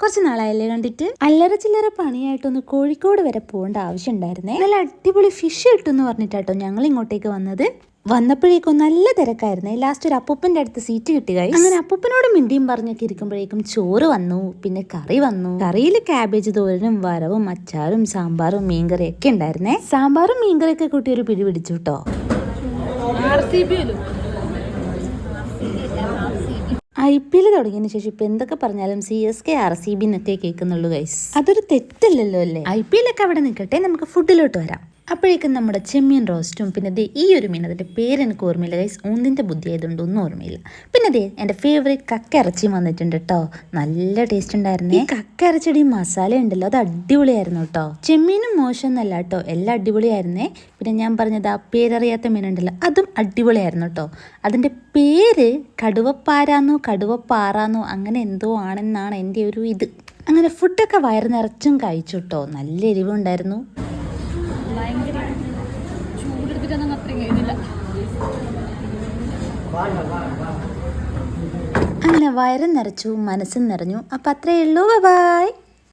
കുറച്ച് നാളായല്ലേ കണ്ടിട്ട്? അല്ലറ ചില്ലറ പണിയായിട്ടൊന്ന് കോഴിക്കോട് വരെ പോകേണ്ട ആവശ്യം ഉണ്ടായിരുന്നേ. നല്ല അടിപൊളി ഫിഷ് കിട്ടുമെന്ന് പറഞ്ഞിട്ടാട്ടോ ഞങ്ങൾ ഇങ്ങോട്ടേക്ക് വന്നത്. വന്നപ്പോഴേക്കും നല്ല തിരക്കായിരുന്നേ. ലാസ്റ്റ് ഒരു അപ്പൂപ്പന്റെ അടുത്ത് സീറ്റ് കിട്ടി guys. അങ്ങനെ അപ്പൂപ്പനോട് മിണ്ടിയും പറഞ്ഞൊക്കെ ഇരിക്കുമ്പോഴേക്കും ചോറ് വന്നു പിന്നെ കറി വന്നു. കറിയിൽ കാബേജ് തോരനും വരവും അച്ചാറും സാമ്പാറും മീൻകറിയും ഒക്കെ ഉണ്ടായിരുന്നേ. സാമ്പാറും മീൻകറിയൊക്കെ കൂട്ടി ഒരു പിടി പിടിച്ചു കേട്ടോ ഐ പി എൽ തുടങ്ങിയതിന് ശേഷം ഇപ്പൊ എന്തൊക്കെ പറഞ്ഞാലും C S K R C B എന്നൊക്കെ കേൾക്കുന്നുള്ളൂ ഗൈസ് അതൊരു തെറ്റല്ലല്ലോ അല്ലേ? ഐ പി എല്ലൊക്കെ അവിടെ നിൽക്കട്ടെ നമുക്ക് ഫുഡിലോട്ട് വരാം. അപ്പോഴേക്കും നമ്മുടെ ചെമ്മീൻ റോസ്റ്റും പിന്നെ ദേ ഈ ഒരു മീൻ അതിന്റെ പേര് എനിക്ക് ഓർമ്മയില്ല ഗൈസ് ഒന്നിന്റെ ബുദ്ധി ആയതുകൊണ്ട് ഒന്നും ഓർമ്മയില്ല. പിന്നെ ദേ എന്റെ ഫേവറേറ്റ് കക്ക വന്നിട്ടുണ്ട് കേട്ടോ നല്ല ടേസ്റ്റ് ഉണ്ടായിരുന്നു. ഈ കക്ക ഇറച്ചിയുടെ മസാല ഉണ്ടല്ലോ അത് അടിപൊളിയായിരുന്നു കേട്ടോ ചെമ്മീനും മോശം എന്നല്ല കേട്ടോ എല്ലാം അടിപൊളിയായിരുന്നേ. പിന്നെ ഞാൻ പറഞ്ഞത് ആ പേരറിയാത്ത മീനുണ്ടല്ലോ അതും അടിപൊളിയായിരുന്നു കേട്ടോ അതിന്റെ പേര് കടുവപ്പാരാന്നോ കടുവപ്പാറാന്നോ അങ്ങനെ എന്തോ ആണെന്നാണ് എന്റെ ഒരു ഇത്. അങ്ങനെ ഫുഡൊക്കെ വയറ് നിറച്ചും കഴിച്ചു കേട്ടോ നല്ല എരിവുണ്ടായിരുന്നു. ഭയങ്കര ചൂടെടുത്തിട്ടൊന്നും അത്രയും കഴിഞ്ഞില്ല അങ്ങനെ വയറും നിറച്ചു മനസ്സും നിറഞ്ഞു. അപ്പം അത്രയേ ഉള്ളൂ. ബൈ